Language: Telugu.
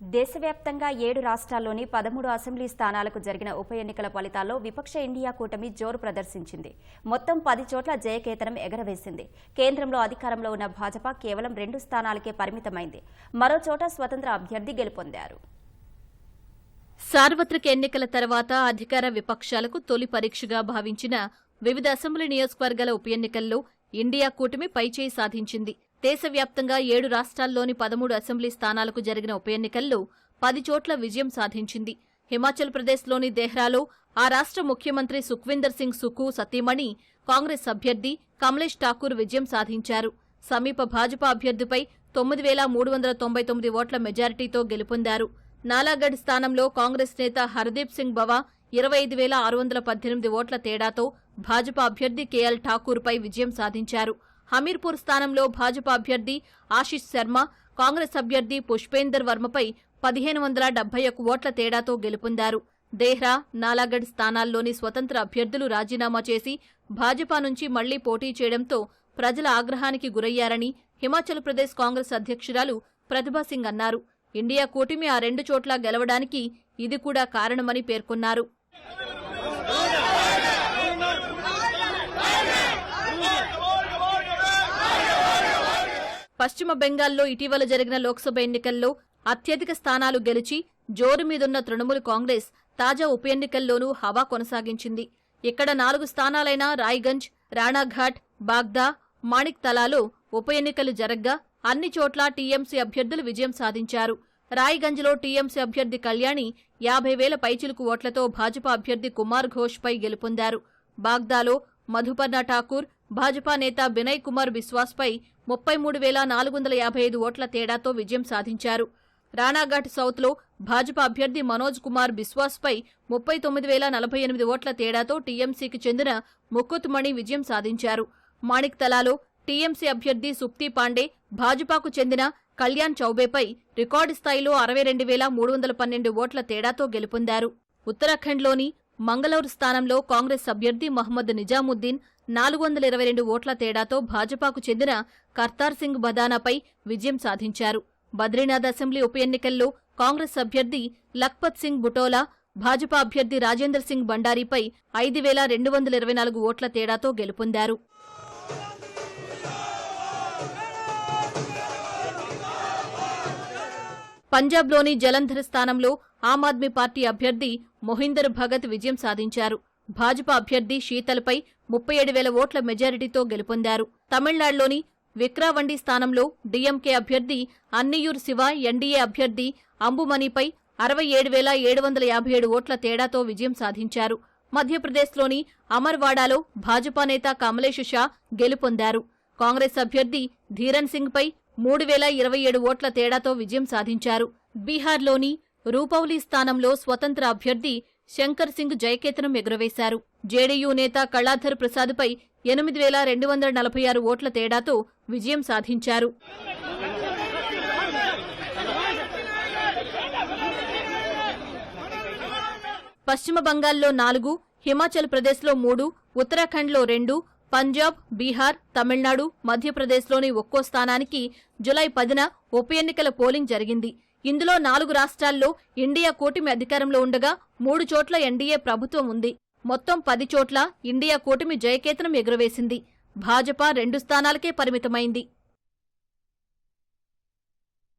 దేశవ్యాప్తంగా ఏడు రాష్ట్రాల్లోని పదమూడు అసెంబ్లీ స్థానాలకు జరిగిన ఉప ఎన్నికల ఫలితాల్లో విపక్ష ఇండియా కూటమి జోరు ప్రదర్శించింది. మొత్తం పది చోట్ల జయకేతనం ఎగరవేసింది. కేంద్రంలో అధికారంలో ఉన్న భాజపా కేవలం రెండు స్థానాలకే పరిమితమైంది. మరో చోట స్వతంత్ర అభ్యర్థి గెలుపొందారు. సార్వత్రిక ఎన్నికల తర్వాత అధికార విపక్షాలకు తొలి పరీక్షగా భావించిన వివిధ అసెంబ్లీ నియోజకవర్గాల ఉప ఎన్నికల్లో ఇండియా కూటమి పైచేయి సాధించింది. దేశవ్యాప్తంగా ఏడు రాష్ట్రాల్లోని పదమూడు అసెంబ్లీ స్థానాలకు జరిగిన ఉప ఎన్నికల్లో పది చోట్ల విజయం సాధించింది. హిమాచల్ ప్రదేశ్లోని దేహ్రాలో ఆ రాష్ట్ర ముఖ్యమంత్రి సుఖ్వీందర్ సింగ్ సుఖు సతీమణి కాంగ్రెస్ అభ్యర్థి కమలేష్ ఠాకూర్ విజయం సాధించారు. సమీప భాజపా అభ్యర్థిపై తొమ్మిది వేల మూడు వందల తొంభై తొమ్మిది ఓట్ల మెజారిటీతో గెలుపొందారు. నాలాగఢ్ స్థానంలో కాంగ్రెస్ నేత హర్దీప్ సింగ్ బవా ఇరవై ఐదు వేల ఆరు వందల పద్దెనిమిది ఓట్ల తేడాతో భాజపా అభ్యర్థి కేఎల్ ఠాకూర్పై విజయం సాధించారు. హమీర్పూర్ స్థానంలో భాజపా అభ్యర్థి ఆశిష్ శర్మ కాంగ్రెస్ అభ్యర్థి పుష్పేందర్ వర్మపై పదిహేను వందల డెబ్బై ఒక్క ఓట్ల తేడాతో గెలుపొందారు. దేహ్రా నాలాగఢ్ స్థానాల్లోని స్వతంత్ర అభ్యర్థులు రాజీనామా చేసి భాజపా నుంచి మళ్ళీ పోటీ చేయడంతో ప్రజల ఆగ్రహానికి గురయ్యారని హిమాచల్ ప్రదేశ్ కాంగ్రెస్ అధ్యక్షురాలు ప్రతిభా సింగ్ అన్నారు. ఇండియా కూటమి ఆ రెండు చోట్ల గెలవడానికి ఇది కూడా కారణమని పేర్కొన్నారు. పశ్చిమ బెంగాల్లో ఇటీవల జరిగిన లోక్సభ ఎన్నికల్లో అత్యధిక స్థానాలు గెలిచి జోరు మీదున్న తృణమూల్ కాంగ్రెస్ తాజా ఉప ఎన్నికల్లోనూ హవా కొనసాగించింది. ఇక్కడ నాలుగు స్థానాలైన రాయ్గంజ్ రాణాఘాట్ బాగ్దా మాణిక్ తలాలో ఉప ఎన్నికలు జరగ్గా అన్ని చోట్ల టీఎంసీ అభ్యర్థులు విజయం సాధించారు. రాయ్గంజ్లో టీఎంసీ అభ్యర్థి కళ్యాణి యాభై వేల పైచిలుకు ఓట్లతో భాజపా అభ్యర్థి కుమార్ ఘోష్పై గెలుపొందారు. బాగ్దాలో మధుపర్ణ ఠాకూర్ భాజపా నేత బినయ్ కుమార్ బిస్వాస్పై ముప్పై మూడు వేల నాలుగు వందల యాభై ఐదు ఓట్ల తేడాతో విజయం సాధించారు. రాణాఘాట్ సౌత్లో భాజపా అభ్యర్థి మనోజ్ కుమార్ బిస్వాస్పై ముప్పై తొమ్మిది వేల నలభై ఎనిమిది ఓట్ల తేడాతో టీఎంసీకి చెందిన ముకుత్ మణి విజయం సాధించారు. మాణిక్ తలాలో టీఎంసీ అభ్యర్థి సుప్తి పాండే భాజపాకు చెందిన కళ్యాణ్ చౌబేపై రికార్డు స్థాయిలో అరవై రెండు వేల మూడు వందల పన్నెండు ఓట్ల తేడాతో గెలుపొందారు. ఉత్తరాఖండ్లోని మంగళూరు స్థానంలో కాంగ్రెస్ అభ్యర్థి మహమ్మద్ నిజాముద్దీన్ నాలుగు వందల ఇరవై రెండు ఓట్ల తేడాతో భాజపాకు చెందిన కర్తార్ సింగ్ బదానాపై విజయం సాధించారు. బద్రీనాథ్ అసెంబ్లీ ఉప ఎన్నికల్లో కాంగ్రెస్ అభ్యర్థి లఖ్పత్ సింగ్ బుటోలా భాజపా అభ్యర్థి రాజేందర్ సింగ్ బండారీపై ఐదు వేల రెండు వందల ఇరవై నాలుగు ఓట్ల తేడాతో గెలుపొందారు. పంజాబ్లోని జలంధర్ స్థానంలో ఆమ్ ఆద్మీ పార్టీ అభ్యర్థి మొహిందర్ భగత్ విజయం సాధించారు. భాజపా అభ్యర్థి శీతల్పై ముప్పై ఏడు వేల ఓట్ల మెజారిటీతో గెలుపొందారు. తమిళనాడులోని విక్రావండి స్థానంలో డీఎంకే అభ్యర్థి అన్నియూర్ శివ ఎన్డీఏ అభ్యర్థి అంబుమణిపై అరవై ఏడు వేల ఏడు వందల యాభై ఏడు ఓట్ల తేడాతో విజయం సాధించారు. మధ్యప్రదేశ్లోని అమర్వాడాలో భాజపా నేత కమలేష్ షా గెలుపొందారు. కాంగ్రెస్ అభ్యర్థి ధీరన్ సింగ్పై మూడు వేల ఇరవై ఏడు ఓట్ల తేడాతో విజయం సాధించారు. బీహార్లోని రూపౌలి స్థానంలో స్వతంత్ర అభ్యర్థి శంకర్ సింగ్ జయకేతనం ఎగురవేశారు. జేడీయూ నేత కళాధర్ ప్రసాద్పై ఎనిమిది వేల రెండు వందల నలభై ఆరు ఓట్ల తేడాతో విజయం సాధించారు. పశ్చిమ బంగాల్లో నాలుగు హిమాచల్ ప్రదేశ్లో మూడు ఉత్తరాఖండ్లో రెండు పంజాబ్ బీహార్ తమిళనాడు మధ్యప్రదేశ్లోని ఒక్కో స్థానానికి జులై పదిన ఉప ఎన్నికల పోలింగ్ జరిగింది. ఇందులో నాలుగు రాష్ట్రాల్లో ఇండియా కూటమి అధికారంలో ఉండగా మూడు చోట్ల ఎన్డీఏ ప్రభుత్వం ఉంది. మొత్తం పది చోట్ల ఇండియా కూటమి జయకేతనం ఎగురవేసింది. భాజపా రెండు స్థానాలకే పరిమితమైంది.